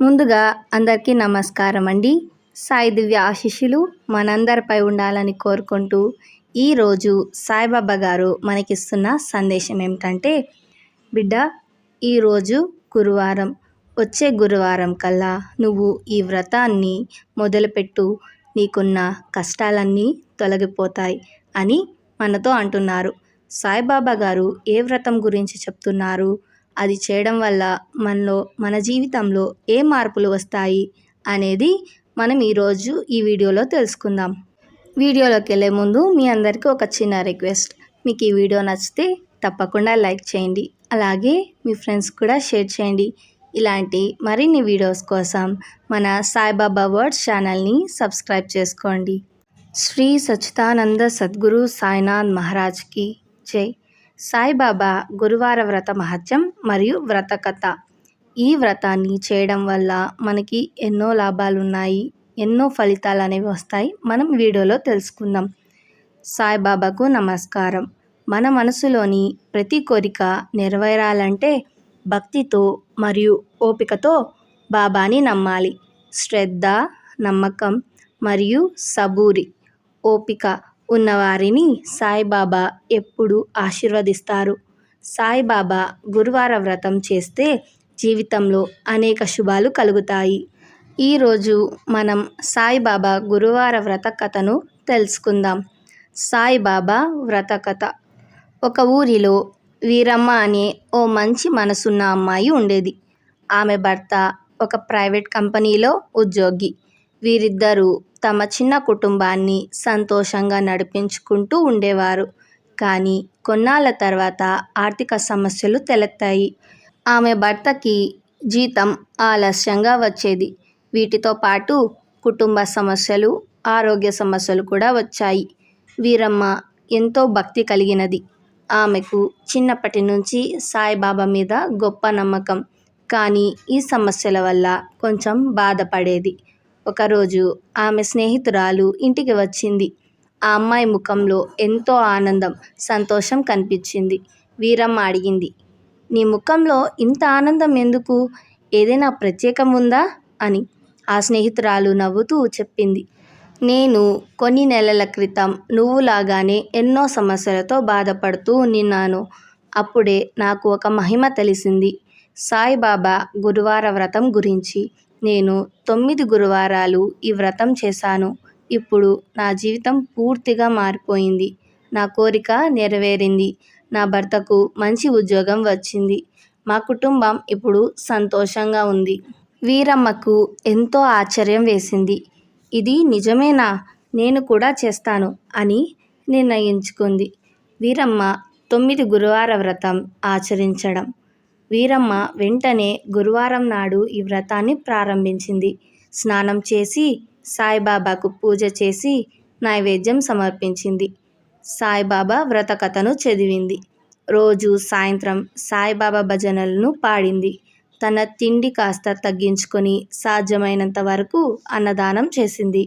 ముందుగా అందరికీ నమస్కారం అండి సాయి దివ్య ఆశిష్యులు మనందరిపై ఉండాలని కోరుకుంటూ ఈరోజు సాయిబాబా గారు మనకిస్తున్న సందేశం ఏమిటంటే బిడ్డ ఈరోజు గురువారం వచ్చే గురువారం కల్లా నువ్వు ఈ వ్రతాన్ని మొదలుపెట్టు. నీకున్న కష్టాలన్నీ తొలగిపోతాయి అని మనతో అంటున్నారు. సాయిబాబా గారు ఏ వ్రతం గురించి చెప్తున్నారు? అది చేయడం వల్ల మనలో మన జీవితంలో ఏ మార్పులు వస్తాయి అనేది మనం ఈరోజు ఈ వీడియోలో తెలుసుకుందాం. వీడియోలోకి వెళ్ళే ముందు మీ అందరికీ ఒక చిన్న రిక్వెస్ట్. మీకు ఈ వీడియో నచ్చితే తప్పకుండా లైక్ చేయండి. అలాగే మీ ఫ్రెండ్స్ కూడా షేర్ చేయండి. ఇలాంటి మరిన్ని వీడియోస్ కోసం మన సాయిబాబా వర్డ్స్ ఛానల్ని సబ్స్క్రైబ్ చేసుకోండి. శ్రీ సచ్చిదానంద సద్గురు సాయినాథ్ మహారాజ్కి జై. సాయిబాబా గురువార వ్రత మహత్యం మరియు వ్రత కథ. ఈ వ్రతాన్ని చేయడం వల్ల మనకి ఎన్నో లాభాలు ఉన్నాయి ఎన్నో ఫలితాలు అనేవి వస్తాయి. మనం వీడియోలో తెలుసుకుందాం. సాయిబాబాకు నమస్కారం. మన మనసులోని ప్రతి కోరిక నెరవేరాలంటే భక్తితో మరియు ఓపికతో బాబాని నమ్మాలి. శ్రద్ధ నమ్మకం మరియు సబూరి ఓపిక ఉన్నవారిని సాయిబాబా ఎప్పుడూ ఆశీర్వదిస్తారు. సాయిబాబా గురువార వ్రతం చేస్తే జీవితంలో అనేక శుభాలు కలుగుతాయి. ఈరోజు మనం సాయిబాబా గురువార వ్రత కథను తెలుసుకుందాం. సాయిబాబా వ్రత కథ. ఒక ఊరిలో వీరమ్మ అనే ఓ మంచి మనసున్న అమ్మాయి ఉండేది. ఆమె భర్త ఒక ప్రైవేట్ కంపెనీలో ఉద్యోగి. వీరిద్దరూ తమ చిన్న కుటుంబాన్ని సంతోషంగా నడిపించుకుంటూ ఉండేవారు. కానీ కొన్నాళ్ళ తర్వాత ఆర్థిక సమస్యలు తలెత్తాయి. ఆమె భర్తకి జీతం ఆలస్యంగా వచ్చేది. వీటితో పాటు కుటుంబ సమస్యలు ఆరోగ్య సమస్యలు కూడా వచ్చాయి. వీరమ్మ ఎంతో భక్తి కలిగినది. ఆమెకు చిన్నప్పటి నుంచి సాయిబాబా మీద గొప్ప నమ్మకం. కానీ ఈ సమస్యల వల్ల కొంచెం బాధపడేది. ఒకరోజు ఆమె స్నేహితురాలు ఇంటికి వచ్చింది. ఆ అమ్మాయి ముఖంలో ఎంతో ఆనందం సంతోషం కనిపించింది. వీరమ్మ అడిగింది నీ ముఖంలో ఇంత ఆనందం ఎందుకు? ఏదైనా ప్రత్యేకం ఉందా? అని ఆ స్నేహితురాలు నవ్వుతూ చెప్పింది నేను కొన్ని నెలల క్రితం నువ్వులాగానే ఎన్నో సమస్యలతో బాధపడుతూ నిన్నాను అప్పుడే నాకు ఒక మహిమ తెలిసింది. సాయిబాబా గురువార వ్రతం గురించి నేను తొమ్మిది గురువారాలు ఈ వ్రతం చేశాను. ఇప్పుడు నా జీవితం పూర్తిగా మారిపోయింది. నా కోరిక నెరవేరింది. నా భర్తకు మంచి ఉద్యోగం వచ్చింది. మా కుటుంబం ఇప్పుడు సంతోషంగా ఉంది. వీరమ్మకు ఎంతో ఆశ్చర్యం వేసింది. ఇది నిజమేనా? నేను కూడా చేస్తాను అని నిర్ణయించుకుంది. వీరమ్మ తొమ్మిది గురువార వ్రతం ఆచరించడం. వీరమ్మ వెంటనే గురువారం నాడు ఈ వ్రతాన్ని ప్రారంభించింది. స్నానం చేసి సాయిబాబాకు పూజ చేసి నైవేద్యం సమర్పించింది. సాయిబాబా వ్రత కథను చదివింది. రోజు సాయంత్రం సాయిబాబా భజనలను పాడింది. తన తిండి కాస్త తగ్గించుకొని సాధ్యమైనంత వరకు అన్నదానం చేసింది.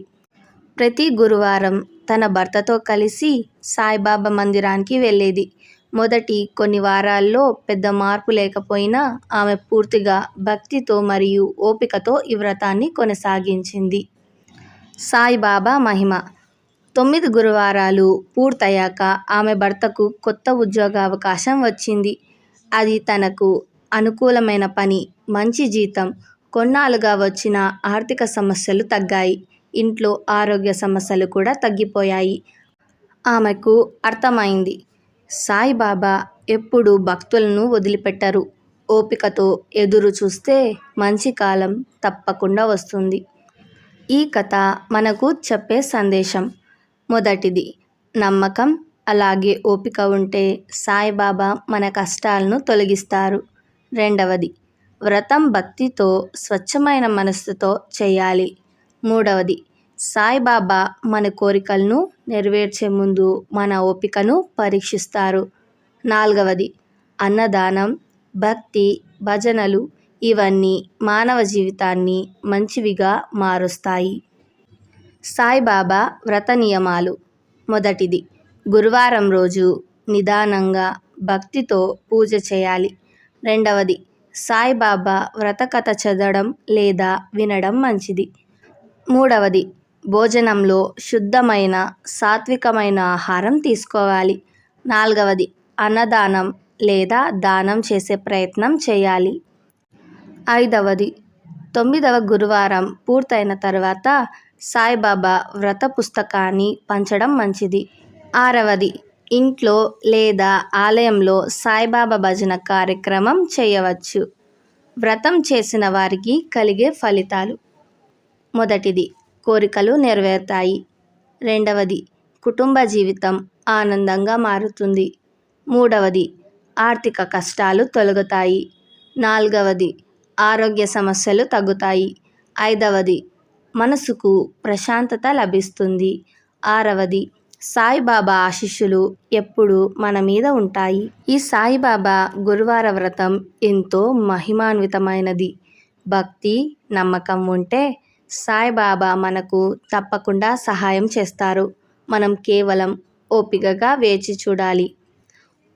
ప్రతి గురువారం తన భర్తతో కలిసి సాయిబాబా మందిరానికి వెళ్ళేది. మొదటి కొన్ని వారాల్లో పెద్ద మార్పు లేకపోయినా ఆమె పూర్తిగా భక్తితో మరియు ఓపికతో ఈ వ్రతాన్ని కొనసాగించింది. సాయిబాబా మహిమ. తొమ్మిది గురువారాలు పూర్తయ్యాక ఆమె భర్తకు కొత్త ఉద్యోగ అవకాశం వచ్చింది. అది తనకు అనుకూలమైన పని మంచి జీతం కొన్నాళ్ళుగా వచ్చిన ఆర్థిక సమస్యలు తగ్గాయి. ఇంట్లో ఆరోగ్య సమస్యలు కూడా తగ్గిపోయాయి. ఆమెకు అర్థమైంది. సాయిబాబా ఎప్పుడు భక్తులను వదిలిపెట్టరు. ఓపికతో ఎదురు చూస్తే మంచి కాలం తప్పకుండా వస్తుంది. ఈ కథ మనకు చెప్పే సందేశం మొదటిది. నమ్మకం అలాగే ఓపిక ఉంటే సాయిబాబా మన కష్టాలను తొలగిస్తారు. రెండవది వ్రతం భక్తితో స్వచ్ఛమైన మనస్సుతో చేయాలి. మూడవది సాయిబాబా మన కోరికలను నెరవేర్చే ముందు మన ఓపికను పరీక్షిస్తారు. నాలుగవది అన్నదానం భక్తి భజనలు ఇవన్నీ మానవ జీవితాన్ని మంచివిగా మారుస్తాయి. సాయిబాబా వ్రత నియమాలు. మొదటిది గురువారం రోజు నిదానంగా భక్తితో పూజ చేయాలి. రెండవది సాయిబాబా వ్రతకథ చదవడం లేదా వినడం మంచిది. మూడవది భోజనంలో శుద్ధమైన సాత్వికమైన ఆహారం తీసుకోవాలి. నాలుగవది అన్నదానం లేదా దానం చేసే ప్రయత్నం చేయాలి. ఐదవది తొమ్మిదవ గురువారం పూర్తయిన తర్వాత సాయిబాబా వ్రత పుస్తకాన్ని పంచడం మంచిది. ఆరవది ఇంట్లో లేదా ఆలయంలో సాయిబాబా భజన కార్యక్రమం చేయవచ్చు. వ్రతం చేసిన వారికి కలిగే ఫలితాలు. మొదటిది కోరికలు నెరవేరుతాయి. రెండవది కుటుంబ జీవితం ఆనందంగా మారుతుంది. మూడవది ఆర్థిక కష్టాలు తొలగుతాయి. నాలుగవది ఆరోగ్య సమస్యలు తగ్గుతాయి. ఐదవది మనసుకు ప్రశాంతత లభిస్తుంది. ఆరవది సాయిబాబా ఆశీస్సులు ఎప్పుడు మన మీద ఉంటాయి. ఈ సాయిబాబా గురువార వ్రతం ఎంతో మహిమాన్వితమైనది. భక్తి నమ్మకం ఉంటే సాయిబాబా మనకు తప్పకుండా సహాయం చేస్తారు. మనం కేవలం ఓపికగా వేచి చూడాలి.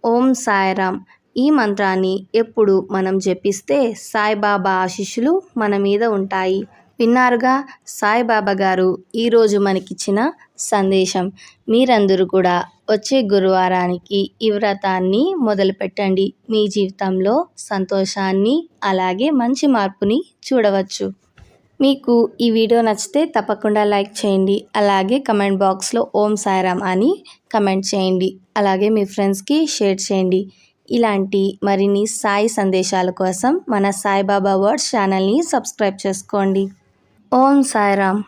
ఓం సాయిరామ్. ఈ మంత్రాన్ని ఎప్పుడు మనం జపిస్తే సాయిబాబా ఆశీస్సులు మన మీద ఉంటాయి. విన్నారుగా? సాయిబాబా గారు ఈరోజు మనకిచ్చిన సందేశం. మీరందరూ కూడా వచ్చే గురువారానికి ఈ వ్రతాన్ని మొదలుపెట్టండి. మీ జీవితంలో సంతోషాన్ని అలాగే మంచి మార్పుని చూడవచ్చు. మీకు ఈ వీడియో నచ్చితే తప్పకుండా లైక్ చేయండి. అలాగే కమెంట్ బాక్స్లో ఓం సాయిరామ్ అని కమెంట్ చేయండి. అలాగే మీ ఫ్రెండ్స్కి షేర్ చేయండి. ఇలాంటి మరిన్ని సాయి సందేశాల కోసం మన సాయిబాబా వర్డ్స్ ఛానల్ని సబ్స్క్రైబ్ చేసుకోండి. ఓం సాయిరామ్.